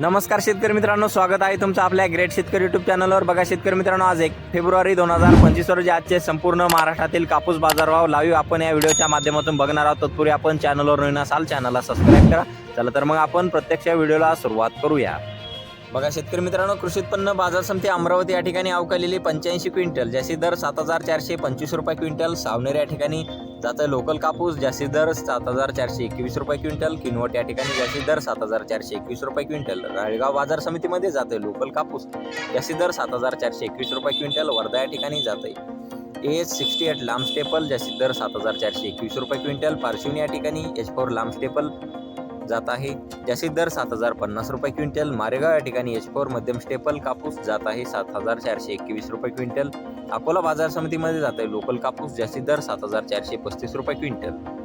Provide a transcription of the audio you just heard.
नमस्कार शेतकरी मित्रांनो स्वागत आहे तुमचं आपल्या ग्रेट शेतकरी युट्यूब चॅनलवर बघा शेतकरी मित्रांनो आज एक फेब्रुवारी दोन हजार पंचवीस रोजी आजचे संपूर्ण महाराष्ट्रातील कापूस बाजारभाव लाईव्ह आपण या व्हिडिओच्या माध्यमातून बघणार आहोत. तत्पूर्वी आपण चॅनलवर नवीन असाल चॅनलला सबस्क्राईब करा. चला तर मग आपण प्रत्यक्ष व्हिडिओला सुरुवात करूया. बघा शेतकरी मित्रांनो कृषी उत्पन्न बाजार समिती अमरावती या ठिकाणी अवकालेली पंच्याऐंशी क्विंटल जास्ती दर सात हजार चारशे पंचवीस रुपये क्विंटल सावनेर या ठिकाणी जातं लोकल कापूस जास्ती दर सात हजार चारशे एकवीस रुपये क्विंटल किनवट या ठिकाणी जास्ती दर सात हजार चारशे एकवीस रुपये क्विंटल राळेगाव बाजार समितीमध्ये जाते लोकल कापूस जास्ती दर सात हजार चारशे एकवीस रुपये क्विंटल वर्धा या ठिकाणी जाते ए सिक्स्टी एट लांब स्टेपल जास्तीत दर सात हजार चारशे एकवीस रुपये क्विंटल पार्शिवनी या ठिकाणी एच फोर लांब स्टेपल जात आहे. जास्तीत दर सात हजार पन्नास रुपये क्विंटल. मारेगाव या ठिकाणी एच फोर मध्यम स्टेपल कापूस जात आहे. सात हजार चारशे एकवीस रुपये क्विंटल. अकोला बाजार समितीमध्ये जात आहे. लोकल कापूस जास्तीत दर सात हजार चारशे पस्तीस रुपये क्विंटल.